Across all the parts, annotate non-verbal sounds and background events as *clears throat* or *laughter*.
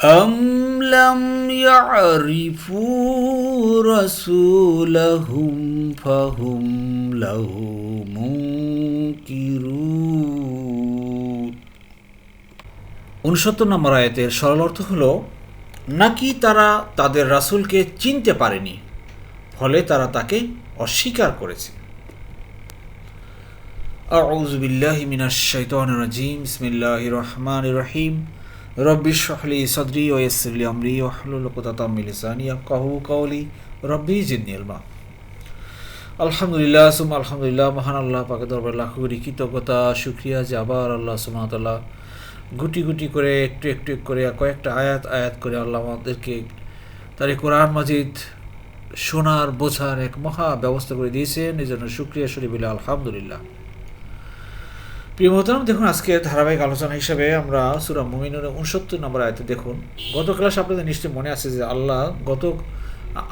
أم لم يعرفوا رسولهم فهم له منكرون উনসত্তর নম্বর আয়াতের সরল অর্থ হল নাকি তারা তাদের রাসূলকে চিনতে পারেনি ফলে তারা তাকে অস্বীকার করেছে أعوذ بالله من الشيطان الرجيم بسم الله الرحمن الرحيم রব্বি শহলি সদরি ও ইয়াসসিরলি আমরি ওয়াহলুল উকদাতাম মিন লিসানি ইয়াফকাহু রব্বি জিদনি আলহামদুলিল্লাহ সুম আলহামদুলিল্লাহ, মহান আল্লাহ পাকে দরবার লাখ কোটি কৃতজ্ঞতা সুক্রিয়া যে আবার আল্লাহ সুমাতাল্লাহ গুটি গুটি করে, একটু একটু করে, কয়েকটা আয়াত আয়াত করে আল্লাহ আমাদেরকে তার এই কোরআন মাজিদ শোনার, বোঝার এক মহা ব্যবস্থা করে দিয়েছেন। এই জন্য শুক্রিয়া শরীফ আলহামদুলিল্লাহ। প্রিয় দেখুন, আজকে ধারাবাহিক আলোচনা হিসেবে আমরা সুরা মুমিনুর উনসত্তর নম্বর আয়তে দেখুন। গত ক্লাস আপনাদের নিশ্চয়ই মনে আছে যে আল্লাহ গত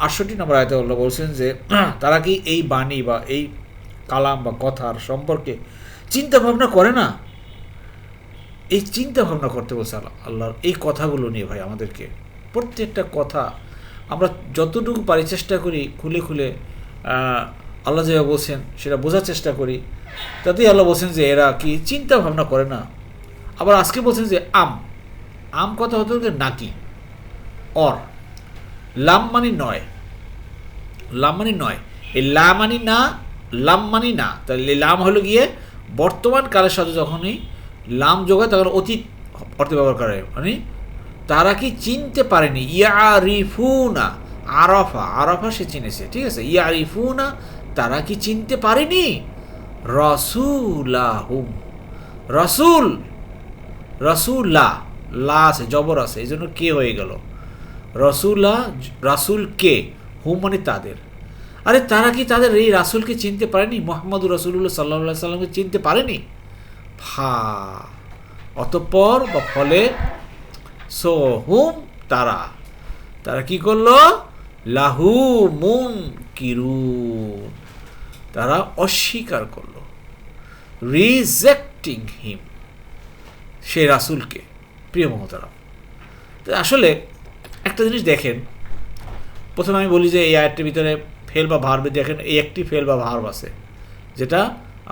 আটষট্টি নম্বর আয়তে আল্লাহ বলছেন যে, *clears throat* তারা কি এই বাণী বা এই কালাম বা কথার সম্পর্কে চিন্তা ভাবনা করে না? এই চিন্তা ভাবনা করতে বলছে আল্লাহ, আল্লাহর এই কথাগুলো নিয়ে ভাই আমাদেরকে। প্রত্যেকটা কথা আমরা যতটুকু পারি চেষ্টা করি, খুলে খুলে আল্লাহ যেভাবে বলছেন, সেটা বোঝার চেষ্টা করি। তাতেই আল্লাহ বলছেন যে এরা কি চিন্তা ভাবনা করে না। আবার আজকে বলছেন যে আম। আম কথা হতে হতে নাকি? অর। লাম মানি নয়। লাম মানি নয়। এই লা মানি না, লাম মানি না। তাহলে লাম হলো গিয়ে বর্তমান কালের সাথে যখনই লাম যোগায়, তখন অতীত অর্থে ব্যবহার করে। মানে তারা কি চিনতে পারেনি? ইয়ারিফুনা, আরফা। আরফা সে চিনেছে। ঠিক আছে? ইয়ারিফুনা, তারা কি চিনতে পারেনি? রসুলাহুম। রসুল রসুল্লাহ লা আছে, জবর আছে, এই জন্য কে হয়ে গেল? রসুল্লাহ রাসুল কে? হুম মানে তাদের। আরে তারা কি তাদের এই রাসুলকে চিনতে পারেনি? মোহাম্মদ রসুল্লাহ সাল্লা সাল্লামকে চিনতে পারেনি? ফা, অতঃপর বা ফলে সো হুম তারা তারা কি করল? লাহু মুন কিরুন তারা অস্বীকার করল। রিজেক্টিং হিম সে রাসুলকে, প্রিয় মহতারা তো আসলে একটা জিনিস দেখেন, প্রথমে আমি বলি যে এই আয়টির ভিতরে ফেল বা ভার্বে দেখেন, এই একটি ফেল বা ভার্ব আছে, যেটা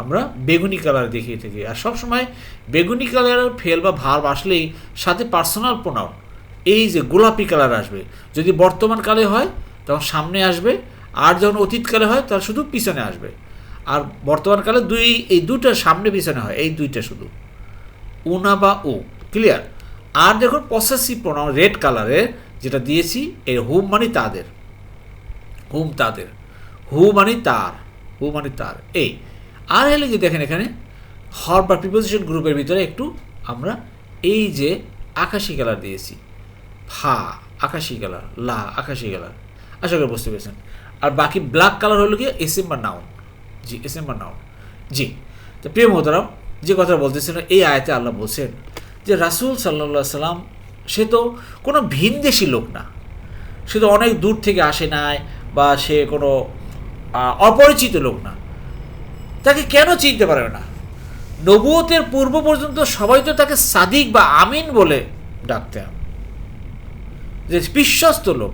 আমরা বেগুনি কালার দেখিয়ে থাকি। আর সবসময় বেগুনি কালার ফেল বা ভার্ব আসলেই সাথে পার্সোনাল প্রোনাউন এই যে গোলাপি কালার আসবে। যদি বর্তমান কালে হয়, তখন সামনে আসবে, আর যখন অতীতকালে হয় তাহলে শুধু পিছনে আসবে। আর বর্তমানকালে দুই, এই দুটা সামনে পিছনে হয়, এই দুইটা শুধু। উনা বা ও ক্লিয়ার আর দেখুন পসেসিভ প্রোনাউন রেড কালারের যেটা দিয়েছি, এর হুম মানে তাদের। হুম তাদের। হু মানে তার। হু মানে তার। এই। আর হলে কি দেখেন এখানে? হর বা প্রিপোজিশন গ্রুপের ভিতরে একটু আমরা এই যে আকাশি কালার দিয়েছি। ফা, আকাশি কালার লা, আকাশি কালার আশা করে বুঝতে পেরেছেন। আর বাকি ব্ল্যাক কালার হলো কি এস বা নাউন জি, এস এম বা জি, তো প্রিয় মোহতারাম, যে কথা বলতেছিল, এই আয়তে আল্লাহ বলছেন যে রাসুল সাল্লা সাল্লাম সে তো কোনো ভিনদেশি লোক না। সে তো অনেক দূর থেকে আসে নাই বা সে কোনো অপরিচিত লোক না। তাকে কেন চিনতে পারবে না? নবুয়তের পূর্ব পর্যন্ত সবাই তো তাকে সাদিক বা আমিন বলে ডাকতেন। যে বিশ্বস্ত লোক,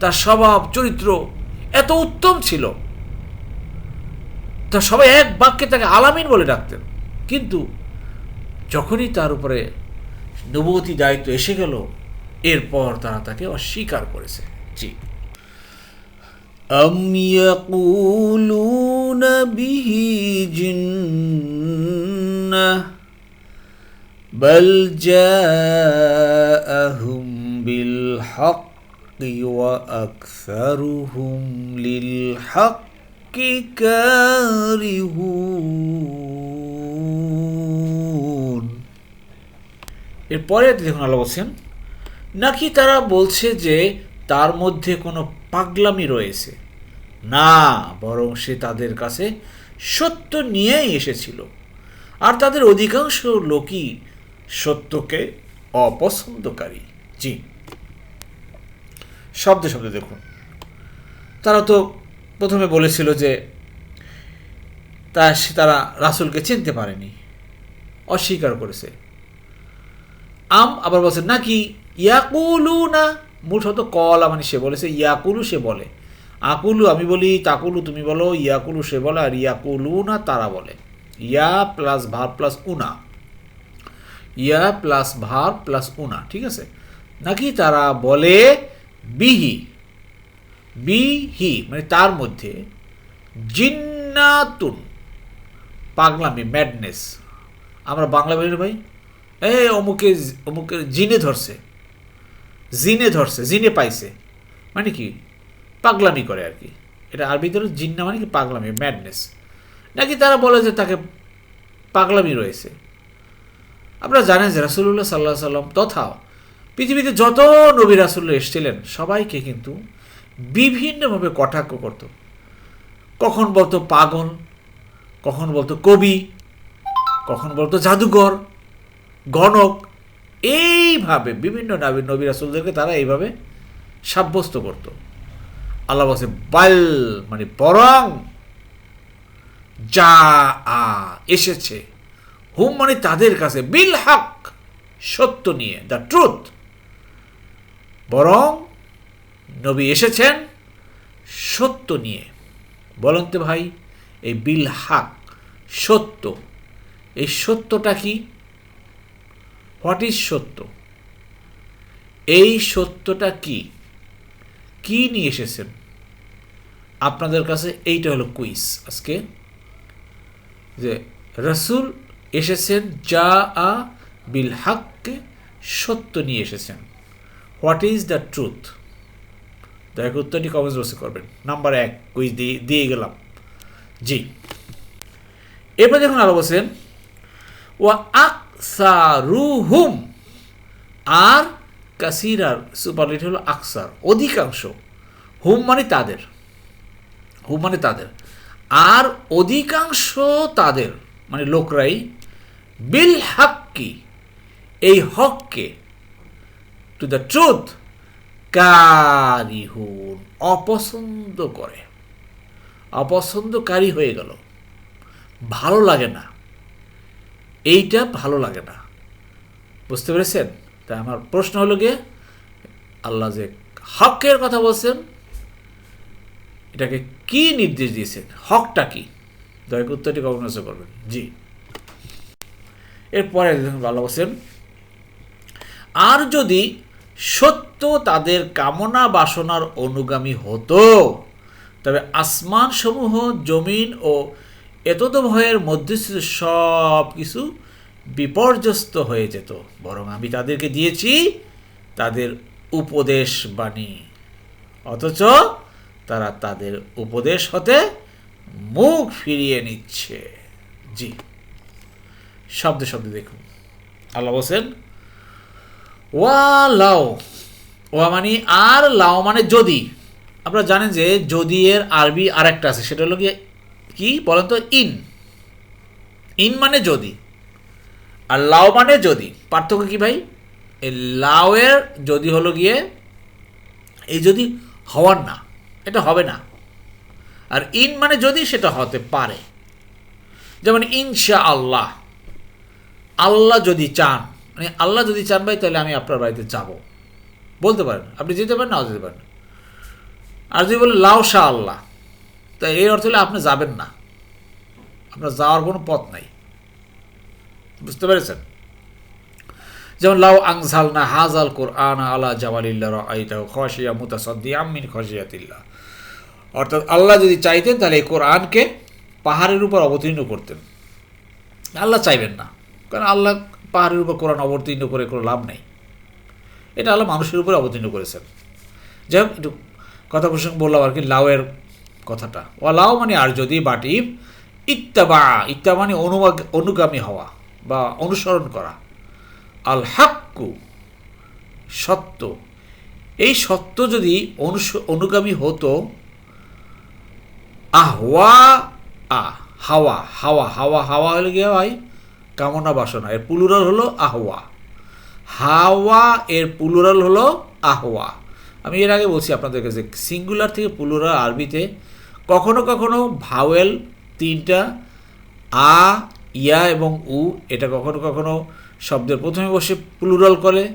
তার স্বভাব, চরিত্র এত উত্তম ছিল। তা সবাই এক বাক্যে তাকে আলামিন বলে ডাকতেন কিন্তু যখনই তার উপরে নবতী দায়িত্ব এসে গেল এরপর তারা তাকে অস্বীকার করেছে জি أم يقولون به جنة بل جاءهم بالحق وأكثرهم للحق কারিহুন এরপরে দেখুন আলো বলছেন, নাকি তারা বলছে যে তার মধ্যে কোনো পাগলামি রয়েছে? না, বরং সে তাদের কাছে সত্য নিয়েই এসেছিল। আর তাদের অধিকাংশ লোকই সত্যকে অপছন্দকারী। জি। শব্দে শব্দে দেখুন। তারা তো প্রথমে বলেছিল যে তা তারা রাসুলকে চিনতে পারেনি। অস্বীকার করেছে। আম আবার বলছে, নাকি ইয়াকুলু না মূল শব্দ কলা মানে সে বলেছে, ইয়াকুলু সে বলে। আকুলু আমি বলি, তাকুলু তুমি বলো, ইয়াকুলু সে বলে, আর ইয়াকুলু না তারা বলে। ইয়া প্লাস ভার প্লাস উনা। ইয়া প্লাস ভার প্লাস উনা। ঠিক আছে? নাকি তারা বলে বিহি। বিহি মানে তার মধ্যে জিন্নাতুন, পাগলামি ম্যাডনেস আমরা বাংলা বলি ভাই? এ, অমুকে অমুকে জিনে ধরছে। জিনে ধরছে, জিনে পাইছে। মানে কি? পাগলামি করে আর কি। এটা আরবিতে জিন্না মানে কি? পাগলামি ম্যাডনেস নাকি তারা বলে যে তাকে পাগলামি রয়েছে। আপনারা জানেন যে রাসুল্লাহ সাল্লাহ সাল্লাম তথা পৃথিবীতে যত নবী রাসুল্লাহ এসেছিলেন, সবাইকে কিন্তু বিভিন্নভাবে কটাক্ষ করত। কখন বলতো পাগল, কখন বলতো কবি, কখন বলতো জাদুঘর, গণক, এইভাবে বিভিন্ন নবী নবী রাসুলদেরকে তারা এইভাবে সাব্যস্ত করত। আল্লাহ বলছে, বাল মানে বরং যা, আ, এসেছে, হুম মানে তাদের কাছে, বিল হক, সত্য নিয়ে, দ্য ট্রুথ, বরং নবী এসেছেন সত্য নিয়ে। বলেন তো ভাই, এই বিল হাক সত্য। এই সত্যটা কি? হোয়াট ইজ সত্য? এই সত্যটা কি? কি নিয়ে এসেছেন? আপনাদের কাছে এইটা হলো কুইজ আজকে। যে রসুল এসেছেন যা আ বিল হাককে সত্য নিয়ে এসেছেন। হোয়াট ইজ দ্য ট্রুথ দয়া করে উত্তরটি কমেন্ট বসে করবেন। নাম্বার এক কুইজ দিয়ে দিয়ে গেলাম। জি। এরপর দেখুন আরও বলছেন ওয়া আকসারুহুম। আর কাসিরার সুপারলিট হলো আকসার, অধিকাংশ। হুম মানে তাদের। হুম মানে তাদের। আর অধিকাংশ তাদের মানে লোকরাই বিল হাক্কি, এই হককে টু দ্য ট্রুথ কারিহুন অপছন্দ করে অপছন্দকারী হয়ে গেল। ভালো লাগে না। এইটা ভালো লাগে না। বুঝতে পেরেছেন? তাই আমার প্রশ্ন হলো গিয়ে, আল্লাহ যে হকের কথা বলছেন, এটাকে কি নির্দেশ দিয়েছেন? হকটা কি? দয়া উত্তরটি কখন করবেন। জি। এরপরে ভালো বলছেন, আর যদি সত্য তাদের কামনা বাসনার অনুগামী হতো। তবে আসমান সমূহ জমিন ও এতদ ভয়ের মধ্যস্থিত সব কিছু বিপর্যস্ত হয়ে যেত। বরং আমি তাদেরকে দিয়েছি তাদের উপদেশ বাণী। অথচ তারা তাদের উপদেশ হতে মুখ ফিরিয়ে নিচ্ছে। জি, শব্দ শব্দ দেখুন। আল্লাহ বলছেন ওয়া লাও। ওয়া মানে আর লাও মানে যদি। আপনারা জানেন যে যদি এর আরবি আরেকটা আছে, সেটা হলো গিয়ে কি বলেন তো? ইন। ইন মানে যদি। আর লাও মানে যদি। পার্থক্য কি ভাই? এই লাওয়ের যদি হলো গিয়ে এই যদি হওয়ার না, এটা হবে না। আর ইন মানে যদি, সেটা হতে পারে। যেমন ইনশা আল্লাহ আল্লাহ যদি চান মানে আল্লাহ যদি চান ভাই, তাহলে আমি আপনার বাড়িতে যাব। বলতে পারেন, আপনি যেতে পারেন, নাও যেতে পারেন। আর যদি বলে, লাও শাহ আল্লাহ, তা এই অর্থ হলে আপনি যাবেন না। আপনার যাওয়ার কোনো পথ নাই। বুঝতে পেরেছেন? যেমন লাউ আংসাল না হাজাল কোরআন আলা জাওয়ালিল্লা আইতাহ খসিয়া মুতাসদ্দি আমিন খসিয়াতিল্লাহ অর্থাৎ আল্লাহ যদি চাইতেন, তাহলে এই কোরআনকে পাহাড়ের উপর অবতীর্ণ করতেন। আল্লাহ চাইবেন না। কারণ আল্লাহ পাহাড়ের উপর কোরআন অবতীর্ণ করে কোনো লাভ নেই। এটা আল্লাহ মানুষের উপরে অবতীর্ণ করেছেন। যাই হোক, একটু কথা প্রসঙ্গ বললাম আর কি, লাউয়ের কথাটা। ও লাউ মানে আর যদি, বাটি ইত্তাবা ইত্তা মানে অনুবাগ, অনুগামী হওয়া বা অনুসরণ করা। আল হাক্কু, সত্য। এই সত্য যদি অনুস, অনুগামী হতো, আহওয়া, আ, হাওয়া হাওয়া হাওয়া হাওয়া হলে গিয়ে হয়? কামনা বাসনা, এর পুলুরাল হলো আহওয়া। হাওয়া, এর পুলুরাল হলো আহওয়া। আমি এর আগে বলছি আপনাদের কাছে সিঙ্গুলার থেকে পুলুরাল আরবিতে, কখনো কখনো ভাওয়েল তিনটা, আ, ইয়া এবং উ, এটা কখনো কখনো শব্দের প্রথমে বসে প্লুরাল করে,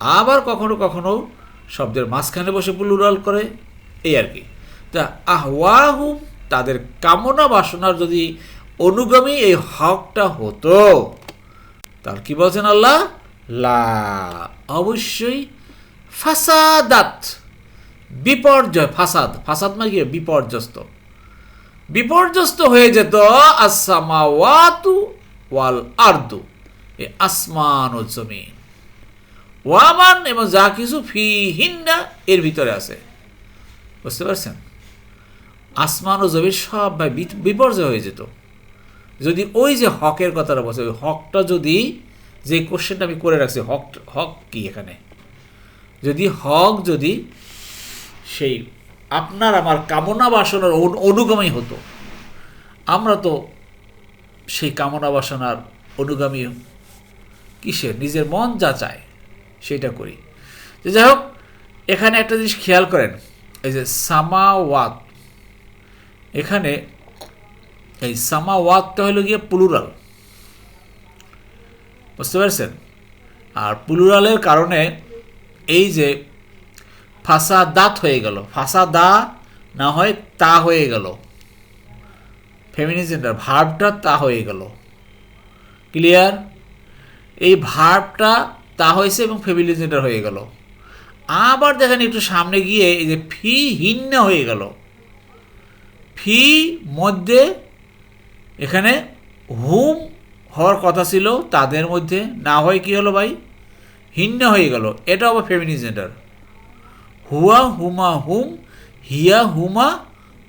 আবার কখনো কখনো শব্দের মাঝখানে বসে প্লুরাল করে, এই আর কি। তা আহওয়াহুম, তাদের কামনা বাসনার যদি অনুগামী এই হকটা হতো। তার কি বলছেন আল্লাহ? লা। অবশ্যই ফাসাদাত। বিপর্যয়, ফাসাদ। ফাসাদ মানে কি? বিপর্যস্ত। বিপর্যস্ত হয়ে যেত আসামাওয়াতু ওয়াল আর্দু, এ আসমান ও জমিন। ওয়ামান এবং যা কিছু ফি হিন্না এর ভিতরে আছে। বুঝতে পারছেন? আসমান ও জমিন সব বিপর্যয় হয়ে যেত। যদি ওই যে হকের কথাটা বলছে, ওই হকটা যদি যে কোশ্চেনটা আমি করে রাখছি, হক হক কি এখানে? যদি হক যদি সেই আপনার আমার কামনা বাসনার অনু- অনুগামী হতো, আমরা তো সেই কামনা বাসনার অনুগামী কিসের? নিজের মন যা চায়, সেটা করি। তো যাই হোক, এখানে একটা জিনিস খেয়াল করেন, এই যে সামাওয়াত, এখানে এই সামা সামাওয়াতটা হলো গিয়ে প্লুরাল বুঝতে পারছেন? আর প্লুরালের কারণে এই যে ফাঁসা দাঁত হয়ে গেল ফাঁসা দা না হয় তা হয়ে গেল। ফেমিনিজেন্টার ভার্বটা তা হয়ে গেল। ক্লিয়ার এই ভার্বটা তা হয়েছে এবং ফেমিনিজেন্টার হয়ে গেল। আবার দেখেন একটু সামনে গিয়ে এই যে ফি হিন্না হয়ে গেল। ফি মধ্যে এখানে হুম হওয়ার কথা ছিল, তাদের মধ্যে না হয় কি হলো ভাই? হিন্ন হয়ে গেল। এটা আবার ফেমিনিজেন্টার হুয়া হুমা হুম, হিয়া হুমা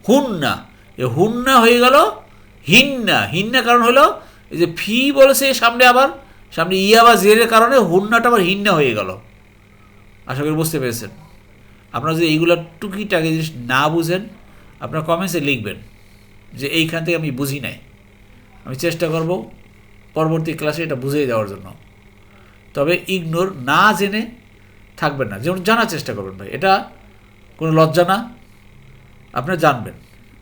হুন্না। এ হুন্না হয়ে গেল হিন্না। হিন্না কারণ হলো, এই যে ফি বলেছে সামনে আবার, সামনে ইয়া বা জেরের কারণে হুন্নাটা আবার হিন্না হয়ে গেল। আশা করি বুঝতে পেরেছেন। আপনারা যদি এইগুলো টুকিটাকি জিনিস না বুঝেন, আপনার কমেন্টসে লিখবেন যে এইখান থেকে আমি বুঝি নাই। আমি চেষ্টা করব পরবর্তী ক্লাসে এটা বুঝিয়ে দেওয়ার জন্য। তবে ইগনোর না জেনে থাকবেন না। যেমন জানার চেষ্টা করবেন ভাই। এটা কোনো লজ্জা না। আপনারা জানবেন,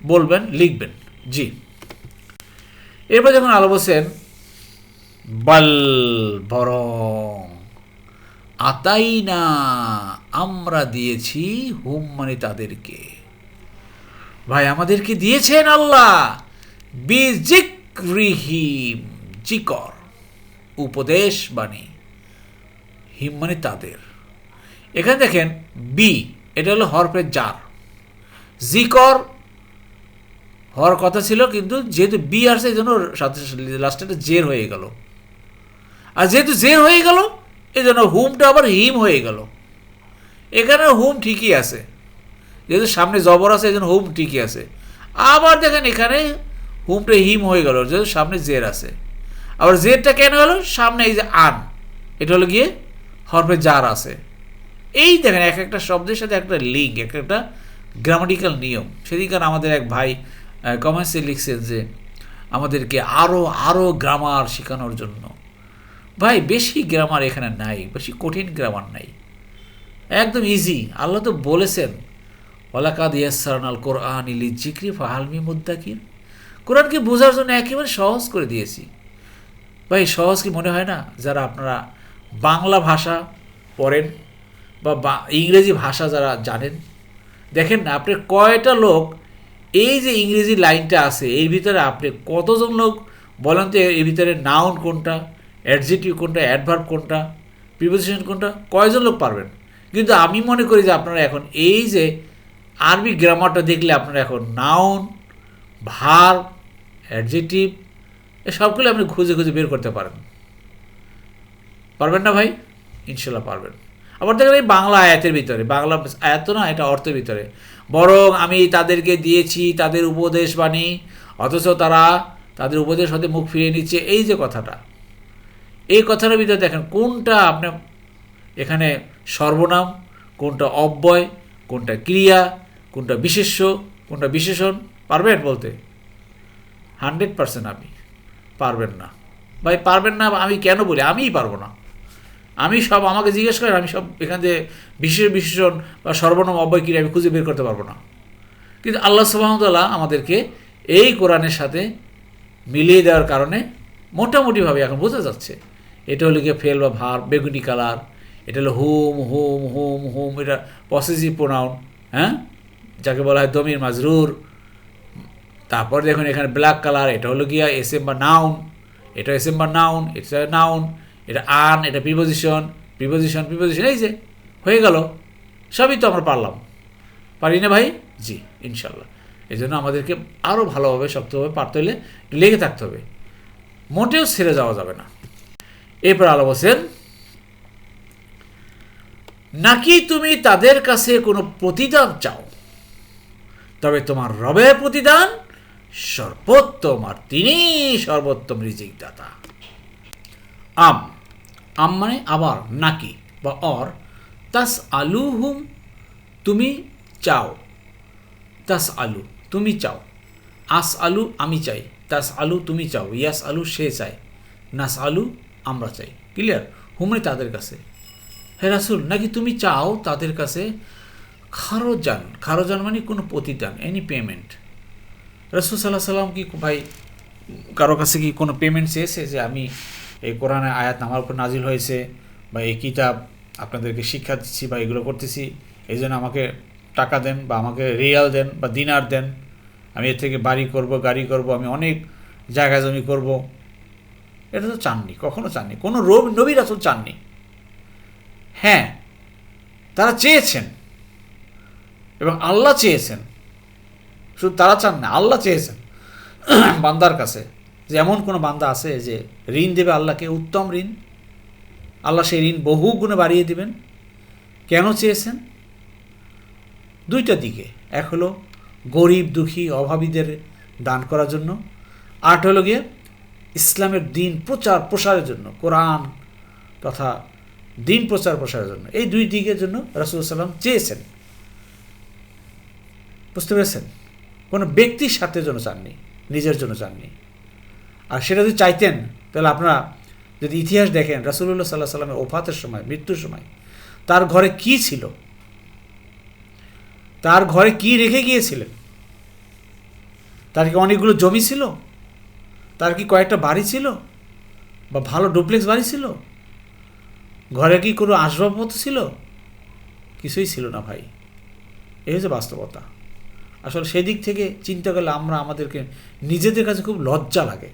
বলবেন, লিখবেন। জি। এরপর যখন আলো বলছেন বাল বরং আতাই না আমরা দিয়েছি হুম মানে তাদেরকে। ভাই, আমাদেরকে দিয়েছেন আল্লাহ। বিজিক্রিহিম জিকর উপদেশ বাণী। হিম মানে তাদের। এখানে দেখেন বি এটা হলো হরফের জার। জিকর হওয়ার কথা ছিল, কিন্তু যেহেতু বি আসছে, এই জন্য সাথে লাস্টে জের হয়ে গেল। আর যেহেতু জের হয়ে গেল, এই জন্য হুমটা আবার হিম হয়ে গেল। এখানে হুম ঠিকই আছে। যেহেতু সামনে জবর আছে, এই জন্য হুম ঠিকই আছে। আবার দেখেন এখানে হুমটা হিম হয়ে গেল যেহেতু সামনে জের আছে। আবার জেরটা কেন হলো? সামনে এই যে আন, এটা হলো গিয়ে হরফে জার আছে। এই দেখেন এক একটা শব্দের সাথে একটা লিঙ্ক এক একটা গ্রামাটিক্যাল নিয়ম। সেদিনকার আমাদের এক ভাই কমেন্টসে লিখছেন যে, আমাদেরকে আরও আরও গ্রামার শেখানোর জন্য। ভাই, বেশি গ্রামার এখানে নাই, বেশি কঠিন গ্রামার নাই। একদম ইজি আল্লাহ তো বলেছেন ওলাকাদ ইয়াসারান আল কোরআন ইলি জিক্রি ফাহালমি মুদ্দাকির কোরআনকে বোঝার জন্য একেবারে সহজ করে দিয়েছি। ভাই, সহজ কি মনে হয় না? যারা আপনারা বাংলা ভাষা পড়েন বা ইংরেজি ভাষা যারা জানেন, দেখেন না, আপনি কয়টা লোক এই যে ইংরেজি লাইনটা আছে, এর ভিতরে আপনি কতজন লোক বলেন তো, এর ভিতরে নাউন কোনটা অ্যাডজেটিভ কোনটা অ্যাডভার্ব কোনটা প্রিপোজিশন কোনটা, কয়জন লোক পারবেন? কিন্তু আমি মনে করি যে আপনারা এখন এই যে আরবি গ্রামারটা দেখলে আপনারা এখন নাউন ভার অ্যাডজেটিভ সবগুলো আপনি খুঁজে খুঁজে বের করতে পারেন পারবেন না ভাই? ইনশাল্লাহ পারবেন। আবার দেখেন এই বাংলা আয়াতের ভিতরে, বাংলা আয়াত না, এটা অর্থের ভিতরে। বরং আমি তাদেরকে দিয়েছি, তাদের উপদেশ বাণী, অথচ তারা তাদের উপদেশ হতে মুখ ফিরিয়ে নিচ্ছে। এই যে কথাটা, এই কথাটার ভিতরে দেখেন কোনটা আপনি, এখানে সর্বনাম, কোনটা অব্যয়, কোনটা ক্রিয়া, কোনটা বিশেষ্য, কোনটা বিশেষণ, পারবেন বলতে? হান্ড্রেড পার্সেন্ট আমি। পারবেন না। ভাই, পারবেন না, আমি কেন বলি? আমিই পারব না। আমি সব আমাকে জিজ্ঞেস করেন, আমি সব এখান থেকে বিশেষ বিশেষণ বা সর্বনাম অব্যয় ক্রিয়া আমি খুঁজে বের করতে পারব না। কিন্তু আল্লাহ সুবাহতাল্লাহ আমাদেরকে এই কোরআনের সাথে মিলিয়ে দেওয়ার কারণে মোটামুটিভাবে এখন বোঝা যাচ্ছে। এটা হলো গিয়ে ফেল বা ভার, বেগুনি কালার, এটা হলো হুম হুম হুম হুম, এটা পসেসিভ প্রোনাউন হ্যাঁ? যাকে বলা হয় দমির মাজরুর। তারপর দেখুন এখানে ব্ল্যাক কালার এটা হলো গিয়া এস এম বা নাউন এটা এস এম বা নাউন এটা নাউন এটা আন এটা প্রিপোজিশন প্রিপোজিশন প্রিপোজিশন এই যে, হয়ে গেল। সবই তো আমরা পারলাম। পারি না ভাই? জি, ইনশাল্লাহ। এই জন্য আমাদেরকে আরও ভালোভাবে, শক্তভাবে পারতে হলে লেগে থাকতে হবে। মোটেও ছেড়ে যাওয়া যাবে না। এরপর আলো বলছেন নাকি তুমি তাদের কাছে কোনো প্রতিদান চাও? তবে তোমার রবের প্রতিদান সর্বোত্তম আর তিনি সর্বোত্তম রিজিক দাতা আম আম মানে আবার নাকি বা অর তাস আলু হুম তুমি চাও। তাস আলু তুমি চাও। আস আলু আমি চাই। তাস আলু তুমি চাও। ইয়াস আলু সে চায়। নাস আলু আমরা চাই। ক্লিয়ার? হুমনি তাদের কাছে। হে রাসুল, নাকি তুমি চাও তাদের কাছে খারজান? খারজান মানে কোনো প্রতিদান এনি পেমেন্ট রসুল সাল্লাহ সাল্লাম কি ভাই, কারও কাছে কি কোনো পেমেন্ট চেয়েছে যে আমি এই কোরআনে আয়াত আমার উপর নাজিল হয়েছে বা এই কিতাব আপনাদেরকে শিক্ষা দিচ্ছি বা এগুলো করতেছি, এই জন্য আমাকে টাকা দেন বা আমাকে রিয়াল দেন বা দিনার দেন, আমি এর থেকে বাড়ি করব, গাড়ি করব, আমি অনেক জায়গা জমি করব। এটা তো চাননি, কখনো চাননি, কোনো রবি নবীর আসল চাননি। হ্যাঁ তারা চেয়েছেন এবং আল্লাহ চেয়েছেন। শুধু তারা চান না, আল্লাহ চেয়েছেন বান্দার কাছে যে এমন কোনো বান্দা আছে যে ঋণ দেবে আল্লাহকে, উত্তম ঋণ। আল্লাহ সেই ঋণ বহু গুণে বাড়িয়ে দেবেন। কেন চেয়েছেন? দুইটা দিকে। এক হলো গরিব, দুঃখী, অভাবীদের দান করার জন্য। আট হলো গিয়ে ইসলামের দিন প্রচার প্রসারের জন্য, কোরআন তথা দিন প্রচার প্রসারের জন্য। এই দুই দিকের জন্য রাসুল সাল্লাম চেয়েছেন। বুঝতে পেরেছেন? কোনো ব্যক্তির স্বার্থের জন্য চাননি, নিজের জন্য চাননি। আর সেটা যদি চাইতেন, তাহলে আপনারা যদি ইতিহাস দেখেন রাসুল্লাহ সাল্লাহ সাল্লামের ওফাতের সময়, মৃত্যুর সময়, তার ঘরে কি ছিল? তার ঘরে কি রেখে গিয়েছিলেন? তার কি অনেকগুলো জমি ছিল? তার কি কয়েকটা বাড়ি ছিল? বা ভালো ডুপ্লেক্স বাড়ি ছিল? ঘরে কি কোনো আসবাবপত্র ছিল? কিছুই ছিল না ভাই। এই হচ্ছে বাস্তবতা। আসলে সেদিক থেকে চিন্তা করলে আমরা আমাদেরকে নিজেদের কাছে খুব লজ্জা লাগে।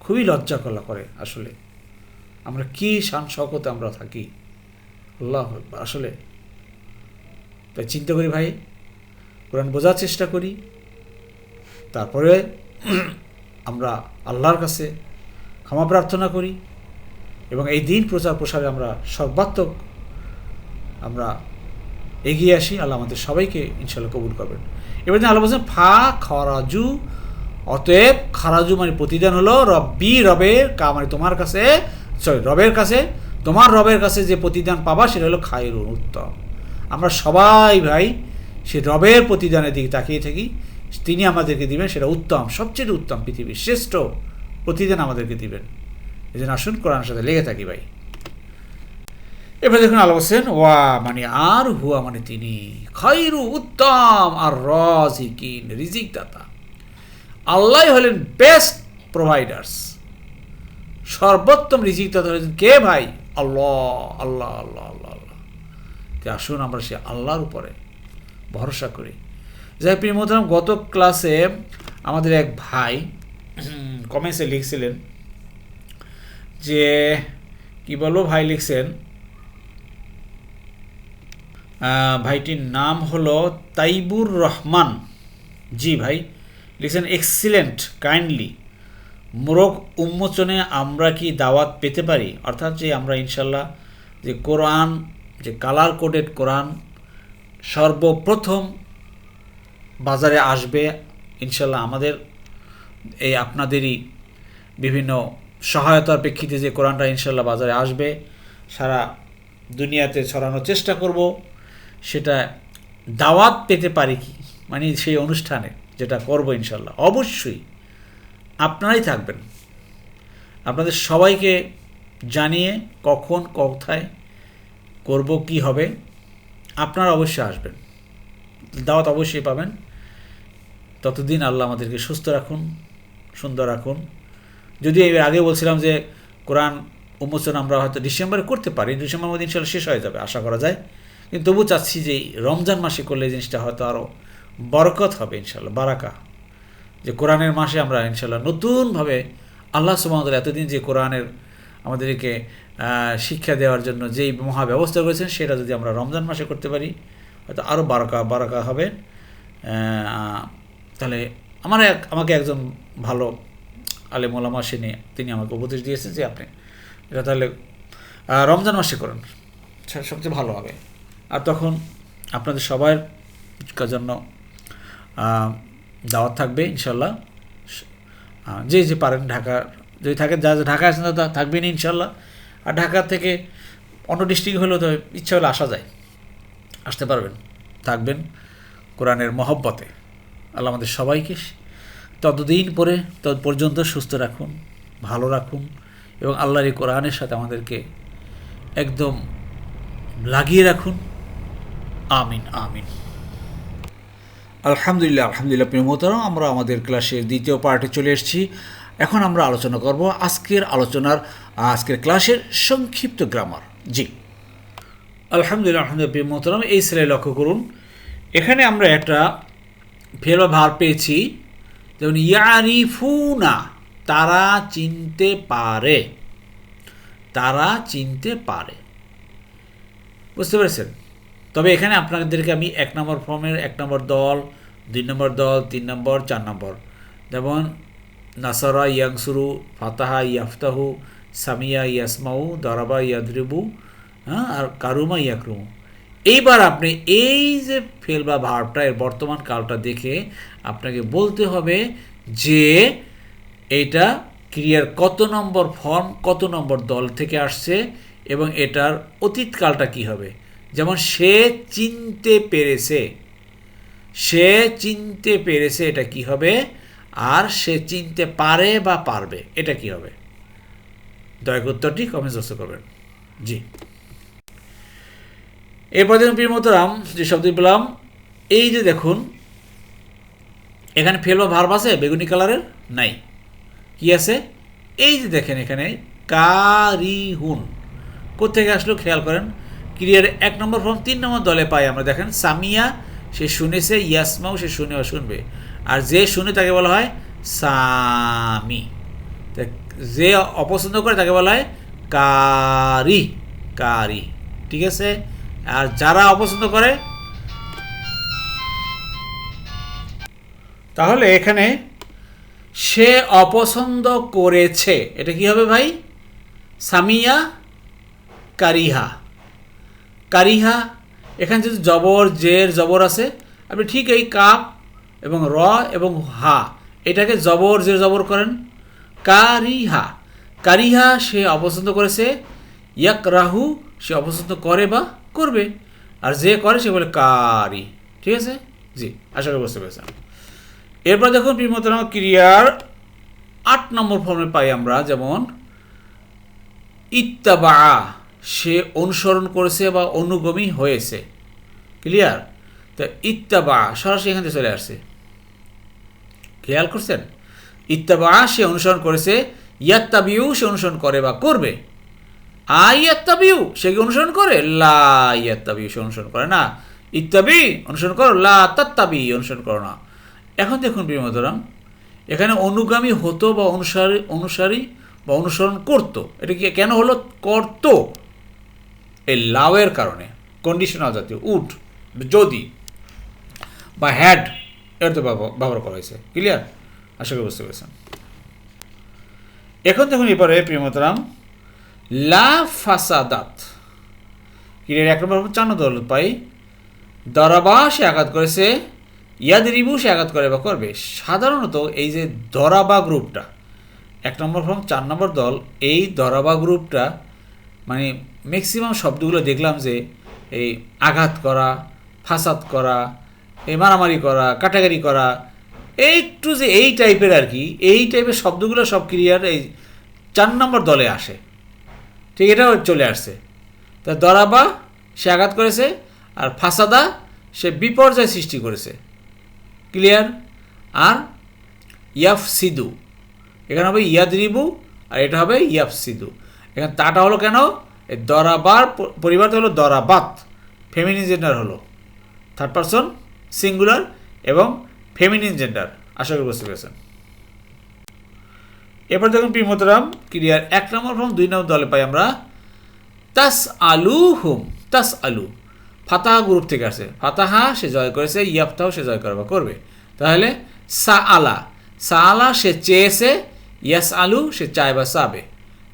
খুবই লজ্জা কলা করে আসলে। আমরা কি শান শকতে আমরা থাকি? আল্লাহ আসলে তাই চিন্তা করি ভাই, কোরআন বোঝার চেষ্টা করি। তারপরে আমরা আল্লাহর কাছে ক্ষমা প্রার্থনা করি এবং এই দিন প্রচার প্রসারে আমরা সর্বাত্মক আমরা এগিয়ে আসি, আল্লাহ আমাদের সবাইকে ইনশাল্লাহ কবুল করবেন। এবার আল্লাহ বলছেন, ফা খরাজু অতএব খারাজু মানে প্রতিদান হলো, রব্বি রবের কা মানে তোমার কাছে সরি রবের কাছে, তোমার রবের কাছে যে প্রতিদান পাবা সেটা হলো খায়রুন, উত্তম। আমরা সবাই ভাই সে রবের প্রতিদানের দিকে তাকিয়ে থাকি, তিনি আমাদেরকে দিবেন সেটা উত্তম, সবচেয়ে উত্তম, পৃথিবীর শ্রেষ্ঠ প্রতিদান আমাদেরকে দিবেন। এই জন্য আসুন কোরআনের সাথে লেগে থাকি ভাই। এবার দেখুন আল্লাহ বলছেন, ওয়া মানে আর হুয়া মানে তিনি খাইরু উত্তম আর রাজিকিন রিজিক দাতা আল্লাহ হলেন বেস্ট প্রোভাইডার্স সর্বোত্তম রিজিক দাতা হলেন কে ভাই? আল্লাহ আল্লাহ আল্লাহ আল্লাহ আল্লাহ। আসুন আমরা সে আল্লাহর উপরে ভরসা করি। যাই প্রিয় গত ক্লাসে আমাদের এক ভাই কমেন্টসে লিখছিলেন যে, কি বলব ভাই লিখছেন ভাইটির নাম হলো তাইবুর রহমান। জি ভাই, লিখছেন এক্সিলেন্ট কাইন্ডলি মোরগ উন্মোচনে আমরা কি দাওয়াত পেতে পারি? অর্থাৎ যে আমরা ইনশাল্লাহ যে কোরআন, যে কালার কোডেড কোরআন সর্বপ্রথম বাজারে আসবে ইনশাল্লাহ আমাদের এই আপনাদেরই বিভিন্ন সহায়তার প্রেক্ষিতে যে কোরআনটা ইনশাল্লাহ বাজারে আসবে, সারা দুনিয়াতে ছড়ানোর চেষ্টা করব। সেটা দাওয়াত পেতে পারি কি? মানে সেই অনুষ্ঠানে যেটা করব ইনশাল্লাহ অবশ্যই আপনারাই থাকবেন। আপনাদের সবাইকে জানিয়ে কখন, কোথায় করব, কি হবে, আপনারা অবশ্যই আসবেন। দাওয়াত অবশ্যই পাবেন। ততদিন আল্লাহ আমাদেরকে সুস্থ রাখুন, সুন্দর রাখুন। যদি এর আগে বলছিলাম যে, কোরআন উন্মোচন আমরা হয়তো ডিসেম্বরে করতে পারি ডিসেম্বর মধ্যে ইনশাল্লাহ শেষ হয়ে যাবে, আশা করা যায়। কিন্তু তবু চাচ্ছি যে রমজান মাসে করলে এই জিনিসটা হয়তো আরও বরকত হবে ইনশাল্লাহ বারাকা যে কোরআনের মাসে আমরা ইনশাল্লাহ নতুনভাবে আল্লাহ সুমতল এতদিন যে কোরআনের আমাদেরকে শিক্ষা দেওয়ার জন্য যেই মহা ব্যবস্থা করেছেন, সেটা যদি আমরা রমজান মাসে করতে পারি, হয়তো আরও বারাকা বারাকা হবে। তাহলে আমার এক, আমাকে একজন ভালো আলেম ওলামা সেনে তিনি আমাকে উপদেশ দিয়েছেন যে আপনি এটা তাহলে রমজান মাসে করেন। সব- সবচেয়ে ভালো হবে। আর তখন আপনাদের সবার জন্য দাওয়াত থাকবে ইনশাল্লাহ। যে যে পারেন ঢাকার যদি থাকেন, যা যা ঢাকা আছেন তা থাকবেন ইনশাল্লাহ। আর ঢাকা থেকে অন্য ডিস্ট্রিক্ট হলেও তো ইচ্ছা হলে আসা যায়। আসতে পারবেন, থাকবেন কোরআনের মহব্বতে। আল্লাহ আমাদের সবাইকে ততদিন পরে, তত পর্যন্ত সুস্থ রাখুন, ভালো রাখুন এবং আল্লাহর এই কোরআনের সাথে আমাদেরকে একদম লাগিয়ে রাখুন। আমিন আমিন। আলহামদুলিল্লাহ আলহামদুলিল্লাহ প্রিয় মোহতারাম আমরা আমাদের ক্লাসের দ্বিতীয় পার্টে চলে এসেছি। এখন আমরা আলোচনা করব আজকের আলোচনার আজকের ক্লাসের সংক্ষিপ্ত গ্রামার জি। আলহামদুলিল্লাহ আলহামদুলিল্লাহ প্রিয় মোহতারাম এই সেলাই লক্ষ্য করুন। এখানে আমরা একটা ফেরবা ভার পেয়েছি যেমন ইয়ারিফুনা তারা চিনতে পারে। তারা চিনতে পারে। বুঝতে পেরেছেন? তবে এখানে আপনাদেরকে আমি এক নম্বর ফর্মের এক নম্বর দল, দুই নম্বর দল, তিন নম্বর, চার নম্বর। যেমন, নাসারা ইয়াংসুরু, ফাতাহা ইয়াফতাহু, সামিয়া ইয়াসমাউ, দরাবা ইয়াদরিবু হ্যাঁ আর কারুমা ইয়াকরুমু। এইবার আপনি এই যে ফেল বা ভার্বটা, এর বর্তমান কালটা দেখে আপনাকে বলতে হবে যে এটা ক্রিয়ার কত নম্বর ফর্ম, কত নম্বর দল থেকে আসছে এবং এটার অতীতকালটা কি হবে। যেমন সে চিনতে পেরেছে, সে চিনতে পেরেছে এটা কি হবে, আর সে চিনতে পারে বা পারবে, এটা কি হবে? দয়া উত্তরটি কমেন্ট বক্সে করবেন। জি। এরপর দেখুন প্রিয় মতরাম যে শব্দ পেলাম, এই যে দেখুন, এখানে ফেল ভার্ব আছে, বেগুনি কালারের নাই। কি আছে? এই যে দেখেন এখানে, কারিহুন। কোথেকে আসলো? খেয়াল করেন ক্রিয়ার এক নম্বর ফর্ম তিন নম্বর দলে পাই আমরা। দেখেন, সামিয়া, সে শুনেছে ইয়াসমাও সে শুনে শুনবে। আর যে শুনে তাকে বলা হয় সামি। যে অপছন্দ করে তাকে বলা হয় কারি কারি। ঠিক আছে? আর যারা অপছন্দ করে, তাহলে এখানে সে অপছন্দ করেছে। এটা কি হবে ভাই? সামিয়া কারিহা। কারিহা, এখানে যদি জবর, জের, জবর আছে, আপনি ঠিক এই কাপ এবং র এবং হা, এটাকে জবর, জের, জবর করেন। কারিহা কারিহা সে অপছন্দ করেছে ইয়াক রাহু সে অপছন্দ করে বা করবে। আর যে করে সে বলে কারি, ঠিক আছে? জি, আশা করি বুঝতে পেরেছেন। এরপর দেখুন বিমতনাম ক্রিয়ার আট নম্বর ফর্মে পাই আমরা, যেমন ইত্তাবা সে অনুসরণ করেছে বা অনুগমী হয়েছে। ক্লিয়ার তো ইত্তাবা, সরাসরি এখান থেকে চলে আসছে। খেয়াল করছেন? ইত্তাবা, সে অনুসরণ করেছে, ইয়াত্তাবিউ, সে অনুসরণ করে বা করবে। আইয়াত্তাবিউ সে কি অনুসরণ করে? লা ইয়াত্তাবিউ, সে অনুসরণ করে না। ইত্তাবি, অনুসরণ করো, লা তাত্তাবি, অনুসরণ করো না। এখন দেখুন প্রিয়মতরাম এখানে অনুগামী হতো বা অনুসারী অনুসারী বা অনুসরণ করতো। এটা কি কেন হলো? করতো। এই লাউয়ের কারণে কন্ডিশনাল জাতীয় উড, যদি বা হ্যাড এর তো ব্যবহার করা হয়েছে। ক্লিয়ার আশা করি বুঝতে পেরেছেন। এখন দেখুন এবারে প্রিয়মতরাম লা ফাসাদাত। ক্লিয়ার এক নম্বর নম্বর দল পাই দরাবা সে আঘাত করেছে ইয়াদ রিবু সে আঘাত করে বা করবে। সাধারণত এই যে দরাবা গ্রুপটা এক নম্বর ফর্ম চার নম্বর দল, এই দরাবা গ্রুপটা মানে ম্যাক্সিমাম শব্দগুলো দেখলাম যে এই আঘাত করা, ফাসাদ করা, এই মারামারি করা কাটাকারি করা, একটু যে এই টাইপের আর কি, এই টাইপের শব্দগুলো সব ক্রিয়ার এই চার নম্বর দলে আসে। ঠিক এটাও চলে আসছে। তা দরাবা, সে আঘাত করেছে আর ফাসাদা, সে বিপর্যয় সৃষ্টি করেছে। ক্লিয়ার আর ইয়াফ সিদু এখানে হবে ইয়াদরিবু আর এটা হবে ইয়াফ সিদু এখানে তাটা হলো কেন? দরাবার প- পরিবর্তে হলো দরাবাত ফেমিনিন জেন্ডার হলো। থার্ড পারসন সিঙ্গুলার এবং ফেমিনিন জেন্ডার আশা করি বুঝতে পেরেছেন। এরপর দেখুন প্রিমতরাম ক্রিয়ার এক নম্বর ফর্ম, দুই নম্বর দলে পাই আমরা তাস আলু হুম তাস আলু ফাতাহা গ্রুপ থেকে আসে। ফাতাহা সে জয় করেছে ইয়াফতাও সে জয় করবা, করবে। তাহলে সা আলা সা আলা সে চেয়েছে ইয়াস আলু সে চায় বা চাবে।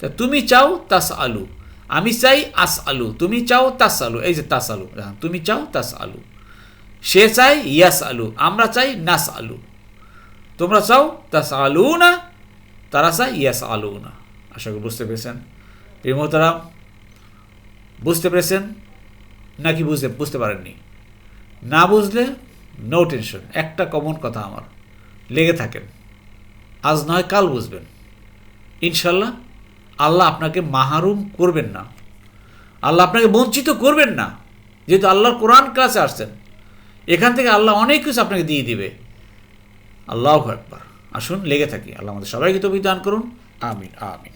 তা তুমি চাও তাস আলু আমি চাই আস আলু তুমি চাও তাস আলু এই যে তাস আলু তুমি চাও তাস আলু সে চাই ইয়াস আলু আমরা চাই নাস আলু তোমরা চাও তাস আলু না তারা চায় ইয়াস আলু না আশা করি বুঝতে পেরেছেন। প্রেমতারাম বুঝতে পেরেছেন? নাকি বুঝতে বুঝতে পারেননি? না বুঝলে নো টেনশন একটা কমন কথা আমার, লেগে থাকেন। আজ নয়, কাল বুঝবেন। ইনশাল্লাহ আল্লাহ আপনাকে মাহারুম করবেন না। আল্লাহ আপনাকে বঞ্চিত করবেন না। যেহেতু আল্লাহর কোরআন ক্লাসে আসছেন। এখান থেকে আল্লাহ অনেক কিছু আপনাকে দিয়ে দিবে। আল্লাহ একবার আসুন, লেগে থাকি। আল্লাহ আমাদের সবাইকে তো বিধান করুন। আমিন আমিন।